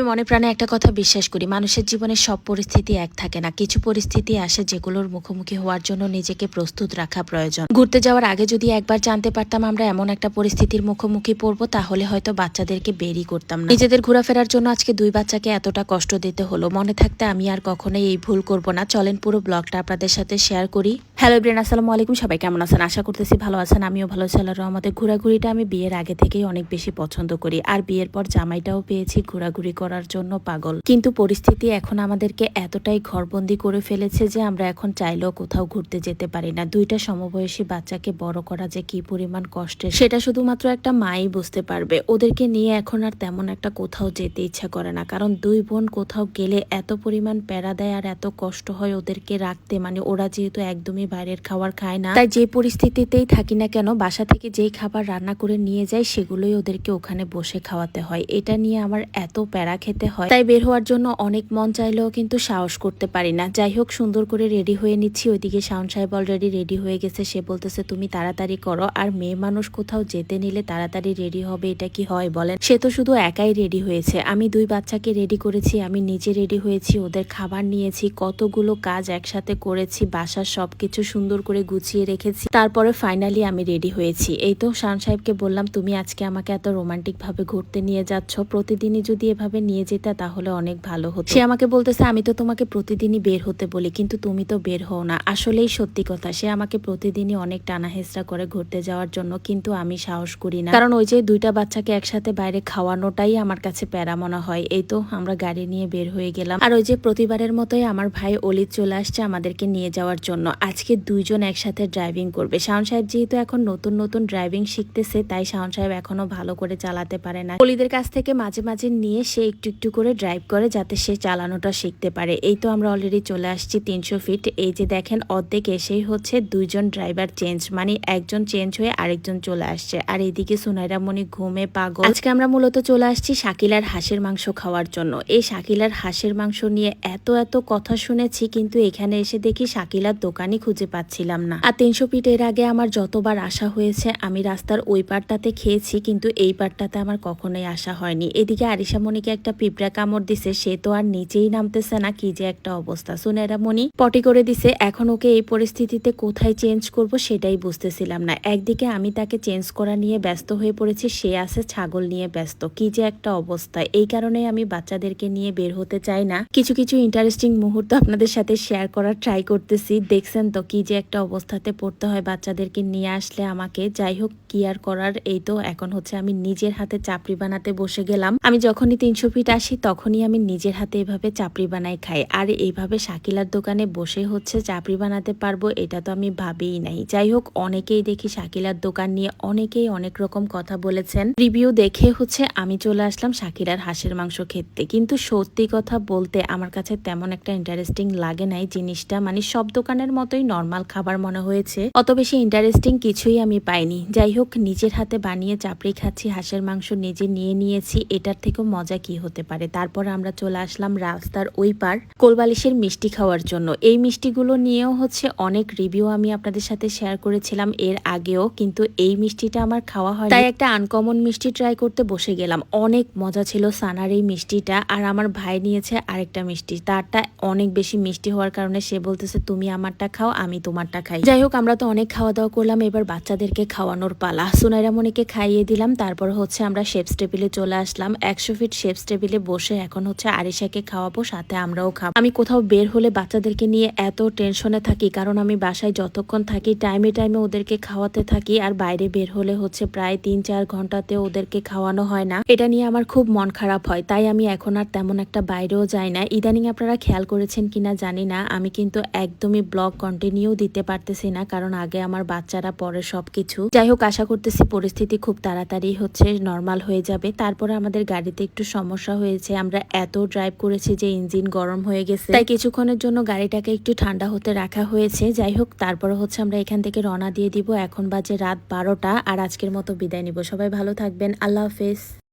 আমি মনে প্রাণে একটা কথা বিশ্বাস করি, মানুষের জীবনে সব পরিস্থিতি এক থাকে না। কিছু পরিস্থিতি আসে যেগুলোর মুখোমুখি হওয়ার জন্য নিজেকে প্রস্তুত রাখা প্রয়োজন। ঘুরতে যাওয়ার আগে যদি একবার জানতে পারতাম আমরা এমন একটা পরিস্থিতির মুখোমুখি পড়ব, তাহলে হয়তো বাচ্চাদেরকে বেরই করতাম না। নিজেদের ঘোরাফেরার জন্য আজকে দুই বাচ্চাকে এতটা কষ্ট দিতে হলো। মনে থাকতে আমি আর কখনোই এই ভুল করব না। চলেন পুরো ব্লগটা আপনাদের সাথে শেয়ার করি। হ্যালো ব্রেন আসসালামু আলাইকুম। সবাই কেমন আছেন? আশা করতেছি ভালো আছেন। আমিও ভালো আছি রহমতে। ঘোরাঘুরিটা আমি বিয়ের আগে থেকেই অনেক বেশি পছন্দ করি। আর বিয়ের পর জামাইটাও পেয়েছি, ঘোরাঘুরি করার জন্য পাগল। কিন্তু পরিস্থিতি এখন আমাদেরকে এতটাই ঘরবন্দি করে ফেলেছে যে আমরা এখন চাইলেও কোথাও ঘুরতে যেতে পারি না। দুইটা সমবয়সী বাচ্চাকে বড় করা যে কি পরিমাণ কষ্টের, সেটা শুধুমাত্র একটা মাই বুঝতে পারবে। ওদেরকে নিয়ে এখন আর তেমন একটা কোথাও যেতে ইচ্ছা করে না। কারণ দুই বোন কোথাও গেলে এত পরিমাণ প্যারা দেয় আর এত কষ্ট হয় ওদেরকে রাখতে। মানে ওরা যেহেতু একদমই বাইরের খাবার খায় না, তাই যে পরিস্থিতিতেই থাকি না কেন, বাসা থেকে যেই খাবার রান্না করে নিয়ে যায় সেগুলোই ওদেরকে ওখানে বসে খাওয়াতে হয়। এটা নিয়ে আমার এত প্যারা খেতে হয়। তাই বের হওয়ার জন্য অনেক মন চাইলেও কিন্তু সাহস করতে পারি না। যাই হোক, সুন্দর করে রেডি হয়ে নিচ্ছি। ওইদিকে শাওন সাহেব অলরেডি রেডি হয়ে গেছে। সে বলতেছে, তুমি তাড়াতাড়ি করো। আর মেয়ে মানুষ কোথাও যেতে নিলে তাড়াতাড়ি রেডি হবে, এটা কি হয় বলেন? সে তো শুধু একাই রেডি হয়েছে। আমি দুই বাচ্চাকে রেডি করেছি, আমি নিজে রেডি হয়েছি, ওদের খাবার নিয়েছি, কতগুলো কাজ একসাথে করেছি, বাসার সবকিছু সুন্দর করে গুছিয়ে রেখেছি। তারপরে ফাইনালি আমি রেডি হয়েছি। এই তো শান সাহেবকে বললাম, তুমি আজকে আমাকে এত রোমান্টিক ভাবে ঘুরতে নিয়ে যাচ্ছ। প্রতিদিনই যদি এভাবে নিয়ে যেতে তাহলে অনেক ভালো হতো। সে আমাকে বলতেছে, আমি তো তোমাকে প্রতিদিনই বের হতে বলি, কিন্তু তুমি তো বের হও না। আসলেই সত্যি কথা, সে আমাকে প্রতিদিনই অনেক টানা হেসরা করে ঘুরতে যাওয়ার জন্য, কিন্তু আমি সাহস করি না। কারণ ওই যে দুইটা বাচ্চাকে একসাথে বাইরে খাওয়ানোটাই আমার কাছে প্যারা মনে হয়। এই তো আমরা গাড়ি নিয়ে বের হয়ে গেলাম। আর ওই যে প্রতিবারের মতোই আমার ভাই অলিদ চলে আসছে আমাদেরকে নিয়ে যাওয়ার জন্য। আজকে দুইজন একসাথে ড্রাইভিং করবে। শাওন সাহেব যেহেতু এখন নতুন নতুন ড্রাইভিং শিখতেছে, তাই শাওন সাহেব এখনও ভালো করে চালাতে পারে না। অলিদের কাছ থেকে মাঝে মাঝে নিয়ে সে একটু একটু করে ড্রাইভ করে যাতে সে চালানোটা শিখতে পারে। এই তো আমরা অলরেডি চলে আসছি তিনশো ফিট এই যে দেখেন, অর্ধেক এসেই হচ্ছে দুইজন ড্রাইভার চেঞ্জ মানে একজন চেঞ্জ হয়ে আরেকজন চলে আসছে। আর এইদিকে সোনাইরা মনি ঘুমে পাগল। আজকে আমরা মূলত চলে আসছি শাকিলার হাঁসের মাংস খাওয়ার জন্য। এই শাকিলার হাঁসের মাংস নিয়ে এত এত কথা শুনেছি, কিন্তু এখানে এসে দেখি শাকিলার দোকানই খুঁজে পাচ্ছিলাম না। আর তিনশো ফিট এর আগে আমার যতবার আসা হয়েছে, আমি রাস্তার ওই পারটাতে খেয়েছি, কিন্তু এই পারটাতে আমার কখনোই আসা হয়নি। এদিকে আরিশা মনিকে একটা পিঁপড়া কামড় দিছে, সে তো আর নিচেই নামতেছে না, কি যে একটা অবস্থা। সুনেরা মনি পটি করে দিছে, এখন ওকে এই পরিস্থিতিতে কোথায় চেঞ্জ করব সেটাই বুঝতেছিলাম না। একদিকে আমি তাকে চেঞ্জ করা নিয়ে ব্যস্ত হয়ে পড়েছি, সে আছে ছাগল নিয়ে ব্যস্ত, কি যে একটা অবস্থা। এই কারণে আমি বাচ্চাদেরকে নিয়ে বের হতে চাই না। কিছু কিছু ইন্টারেস্টিং মুহূর্ত আপনাদের সাথে শেয়ার করার ট্রাই করতেছি। দেখছেন তো কি যে একটা অবস্থাতে পড়তে হয় বাচ্চাদেরকে নিয়ে আসলে আমাকে। যাই হোক, কি আর করার, এই তো এখন হচ্ছে আমি নিজের হাতে চাপড়ি বানাতে বসে গেলাম। আমি যখনই তিনশো ফিট আসি তখনই আমি নিজের হাতে এভাবে চাপড়ি বানাই খাই। আর এইভাবে শাকিলার দোকানে বসে হচ্ছে চাপড়ি বানাতে পারব, এটা তো আমি ভাবেই নাই। যাই হোক অনেকেই দেখি শাকিলার দোকান নিয়ে অনেকেই অনেক রকম কথা বলেছেন। রিভিউ দেখে হচ্ছে আমি চলে আসলাম শাকিলার হাঁসের মাংস খেতে। কিন্তু সত্যি কথা বলতে আমার কাছে তেমন একটা ইন্টারেস্টিং লাগে নাই জিনিসটা। মানে সব দোকানের মতোই নর্মাল খাবার মনে হয়েছে। অত বেশি ইন্টারেস্টিং কিছুই আমি পাইনি। যাই হোক নিজের হাতে বানিয়ে চাপড়ি খাচ্ছি, হাঁসের মাংস নিজে নিয়ে নিয়েছি, এটার থেকেও মজা কি হতে পারে। তারপর আমরা চলে আসলাম রাস্তার ওই পার কোলবালিশের মিষ্টি খাওয়ার জন্য। এই মিষ্টিগুলো নিয়েও হচ্ছে অনেক রিভিউ আমি আপনাদের সাথে শেয়ার করেছিলাম। এর আগেও কিন্তু এই মিষ্টিটা আমার খাওয়া হয় তাই একটা আনকমন মিষ্টি ট্রাই করতে বসে গেলাম। অনেক মজা ছিল সানার এই মিষ্টিটা। আর আমার ভাই নিয়েছে আরেকটা মিষ্টি। তারটা অনেক বেশি মিষ্টি হওয়ার কারণে সে বলতেছে, তুমি আমারটা খাও, আমি তোমারটা খাই। যাই হোক, আমরা তো অনেক খাওয়া দাওয়া করলাম। এবার বাচ্চাদেরকে খাওয়ানোর পালা। সুনাইরা মনিকে খাইয়ে দিলাম। তারপর হচ্ছে আমরা শেপস টেবিলে চলে আসলাম। একশো ফিট শেপস টেবিলে বসে এখন হচ্ছে আরিশাকে খাওয়াবো, সাথে আমরাও খাব। আমি কোথাও বের হলে বাচ্চাদেরকে নিয়ে এত টেনশনে থাকি, কারণ আমি বাসায় যতক্ষণ থাকি টাইমে টাইমে ওদেরকে খাওয়াতে থাকি, আর বাইরে বের হলে হচ্ছে প্রায় তিন চার ঘন্টাতে ওদেরকে খাওয়ানো হয় না। এটা নিয়ে আমার খুব মন খারাপ হয়, তাই আমি এখন আর তেমন একটা বাইরেও যাই না। ইদানিং আপনারা খেয়াল করেছেন কিনা জানি না, আমি কিন্তু একদমই ব্লগ কন্টিনিউ দিতে পারতেছি না, কারণ আগে আমার বাচ্চারা পরে সবকিছু। যাই হোক, আশা করতেছি পরিস্থিতি খুব তাড়াতাড়ি হচ্ছে নর্মাল হয়ে যাবে। তারপরে আমাদের গাড়িতে একটু সমস্যা হয়েছে, আমরা এত ড্রাইভ করেছি যে ইঞ্জিন গরম হয়ে গেছে। তাই কিছুক্ষণের জন্য গাড়িটাকে একটু ঠান্ডা হতে রাখা হয়েছে। যাই হোক, তারপরে হচ্ছে আমরা এখান থেকে রওনা দিয়ে দিব। এখন বাজে রাত বারোটা, আর আজকের মতো বিদায় নিব। সবাই ভালো থাকবেন। আল্লাহ হাফেজ।